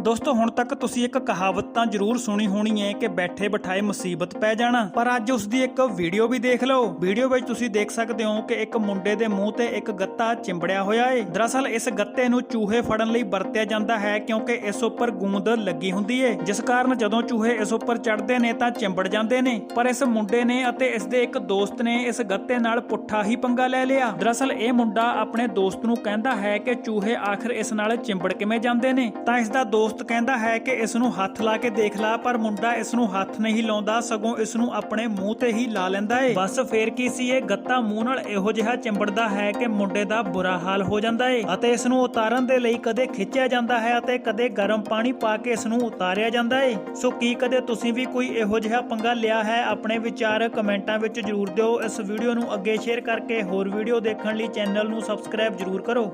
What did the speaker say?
ਦੋਸਤੋ, ਹੁਣ ਤੱਕ ਤੁਸੀਂ ਇੱਕ ਕਹਾਵਤ ਤਾਂ ਜ਼ਰੂਰ ਸੁਣੀ ਹੋਣੀ ਹੈ ਕਿ ਬੈਠੇ ਬਿਠਾਏ ਮੁਸੀਬਤ ਪੈ ਜਾਣਾ। ਪਰ ਅੱਜ ਉਸ ਦੀ ਇੱਕ ਵੀਡੀਓ ਵੀ ਦੇਖ ਲਓ। ਵੀਡੀਓ ਵਿੱਚ ਤੁਸੀਂ ਦੇਖ ਸਕਦੇ ਹੋ ਕਿ ਇੱਕ ਮੁੰਡੇ ਦੇ ਮੂੰਹ ਤੇ ਇੱਕ ਗੱਤਾ ਚਿੰਬੜਿਆ ਹੋਇਆ ਹੈ ਦਰਅਸਲ, ਇਸ ਗੱਤੇ ਨੂੰ ਚੂਹੇ ਫੜਨ ਲਈ ਵਰਤਿਆ ਜਾਂਦਾ ਹੈ ਕਿਉਂਕਿ ਇਸ ਉੱਪਰ ਗੂੰਦ ਲੱਗੀ ਹੁੰਦੀ ਹੈ ਜਿਸ ਕਾਰਨ ਜਦੋਂ ਚੂਹੇ ਇਸ ਉੱਪਰ ਚੜਦੇ ਨੇ ਤਾਂ ਚਿੰਬੜ ਜਾਂਦੇ ਨੇ। ਪਰ ਇਸ ਮੁੰਡੇ ਨੇ ਅਤੇ ਇਸ ਦੇ ਇੱਕ ਦੋਸਤ ਨੇ ਇਸ ਗੱਤੇ ਨਾਲ ਪੁੱਠਾ ਹੀ ਪੰਗਾ ਲੈ ਲਿਆ। ਦਰਅਸਲ, ਇਹ ਮੁੰਡਾ ਆਪਣੇ ਦੋਸਤ ਨੂੰ ਕਹਿੰਦਾ ਹੈ ਕਿ ਚੂਹੇ ਆਖਰ ਇਸ ਨਾਲ ਚਿੰਬੜ ਕਿਵੇਂ ਜਾਂਦੇ ਨੇ? ਤਾਂ ਇਸ ਦਾ ਦੋਸਤ ਕਹਿੰਦਾ ਹੈ ਕਿ ਇਸ ਨੂੰ ਹੱਥ ਲਾ ਕੇ ਦੇਖ ਲਾ, ਪਰ ਮੁੰਡਾ ਇਸ ਨੂੰ ਹੱਥ ਨਹੀਂ ਲਾਉਂਦਾ, ਸਗੋਂ ਇਸ ਨੂੰ ਆਪਣੇ ਮੂੰਹ ਤੇ ਹੀ ਲਾ ਲੈਂਦਾ ਏ। ਬਸ ਫੇਰ ਕੀ ਸੀ ਇਹ? ਗੱਤਾ ਮੂੰਹ ਨਾਲ ਇਹੋ ਜਿਹਾ ਚਿੰਬੜਦਾ ਹੈ ਕਿ ਮੁੰਡੇ ਦਾ ਬੁਰਾ ਹਾਲ ਹੋ ਜਾਂਦਾ ਏ ਅਤੇ ਇਸ ਨੂੰ ਉਤਾਰਨ ਦੇ ਲਈ ਕਦੇ ਖਿੱਚਿਆ ਜਾਂਦਾ ਹੈ ਅਤੇ ਕਦੇ ਗਰਮ ਪਾਣੀ ਪਾ ਕੇ ਇਸ ਨੂੰ ਉਤਾਰਿਆ ਜਾਂਦਾ ਏ। ਸੋ ਕੀ ਕਦੇ ਤੁਸੀਂ ਵੀ ਕੋਈ ਇਹੋ ਜਿਹਾ ਪੰਗਾ ਲਿਆ ਹੈ? ਆਪਣੇ ਵਿਚਾਰ ਕਮੈਂਟਾਂ ਵਿੱਚ ਜਰੂਰ ਦਿਓ। ਇਸ ਵੀਡੀਓ ਨੂੰ ਅੱਗੇ ਸ਼ੇਅਰ ਕਰਕੇ ਹੋਰ ਵੀਡੀਓ ਦੇਖਣ ਲਈ ਚੈਨਲ ਨੂੰ ਸਬਸਕ੍ਰਾਈਬ ਜਰੂਰ ਕਰੋ।